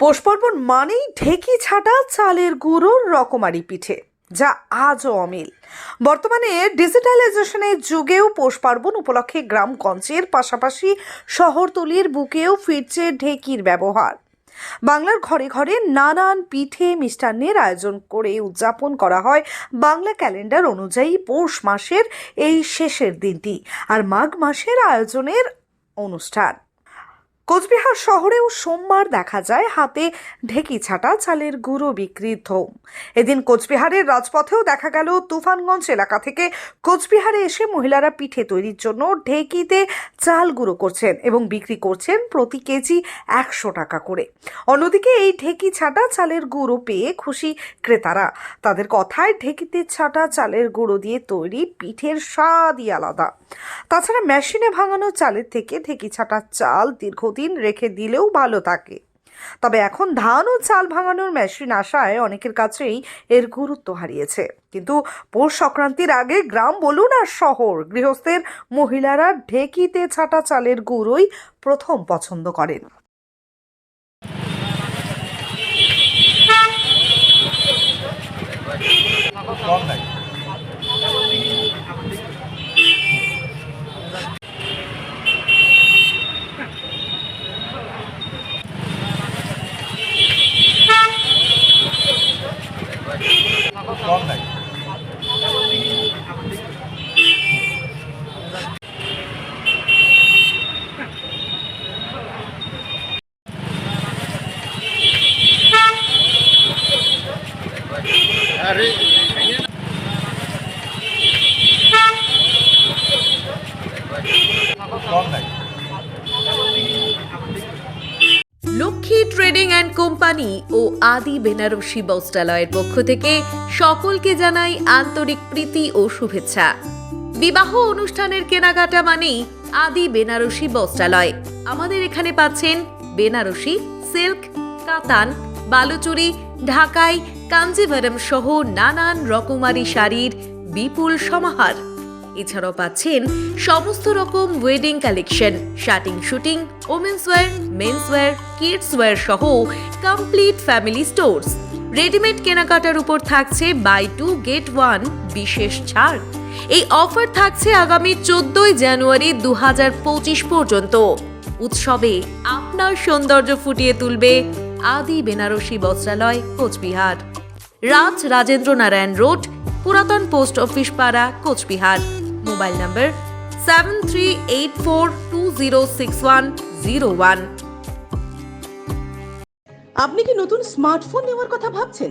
পৌষপার্বণ মানেই ঢেকি ছাটা, চালের গুঁড়োর রকমারি পিঠে, যা আজও অমিল। বর্তমানে ডিজিটালাইজেশনের যুগেও পৌষ পার্বণ উপলক্ষে গ্রামগঞ্জের পাশাপাশি শহরতলির বুকেও ফিরছে ঢেকির ব্যবহার। বাংলার ঘরে ঘরে নানান পিঠে মিষ্টান্নের আয়োজন করে উদযাপন করা হয় বাংলা ক্যালেন্ডার অনুযায়ী পৌষ মাসের এই শেষের দিনটি আর মাঘ মাসের আয়োজনের অনুষ্ঠান। কোচবিহার শহরেও সোমবার দেখা যায় হাতে ঢেকি ছাটা চালের গুঁড়ো বিক্রির ধুম। এদিন কোচবিহারের রাজপথেও দেখা গেল তুফানগঞ্জ এলাকা থেকে কোচবিহারে এসে মহিলারা পিঠে তৈরির জন্য ঢেকিতে চাল গুঁড়ো করছেন এবং বিক্রি করছেন প্রতি কেজি একশো টাকা করে। অন্যদিকে এই ঢেকি ছাটা চালের গুঁড়ো পেয়ে খুশি ক্রেতারা। তাদের কথায় ঢেকিতে ছাটা চালের গুঁড়ো দিয়ে তৈরি পিঠের স্বাদই আলাদা। তাছাড়া মেশিনে ভাঙানো চালের থেকে ঢেকি ছাটা চাল দীর্ঘদিন রেখে দিলেও ভালো থাকে তবে এখন ধান ও চাল ভাঙানোর মেশিন আসায় অনেকের কাছেই এর গুরুত্ব হারিয়েছে। কিন্তু পৌষ সংক্রান্তির আগে গ্রাম বলুন আর শহর, গৃহস্থের মহিলারা ঢেকিতে ছাটা চালের গুঁড়োই প্রথম পছন্দ করেন। নাই। কম নাই অ্যান্ড কোম্পানি ও আদি বেনারসি বস্ত্রালয়ের পক্ষ থেকে সকলকে জানাই আন্তরিক প্রীতি ও শুভেচ্ছা। বিবাহ অনুষ্ঠানের কেনাকাটা মানেই আদি বেনারসি বস্ত্রালয়। আমাদের এখানে পাচ্ছেন বেনারসি, সিল্ক, কাতান, বালুচুরি, ঢাকাই কাঞ্জিভারম সহ নানান রকমারি শাড়ির বিপুল সমাহার। এছাড়াও পাচ্ছেন সমস্ত রকম wedding collection shirting suiting women's wear men's wear kids wear সহ কমপ্লিট ফ্যামিলি স্টোর্স রেডিমেড কেনাকাটার উপর থাকছে বাই টু গেট ওয়ান বিশেষ ছাড়। এই অফার থাকছে আগামী চোদ্দই জানুয়ারি দুহাজার পঁচিশ পর্যন্ত। উৎসবে আপনার সৌন্দর্য ফুটিয়ে তুলবে আদি বেনারসি বস্ত্রালয়, কোচবিহার। রাজ রাজেন্দ্র নারায়ণ রোড, পুরাতন পোস্ট অফিস পাড়া, Cooch Behar. Mobile number seven three eight four two zero six one zero one আপনি কি নতুন স্মার্টফোন নেওয়ার কথা ভাবছেন?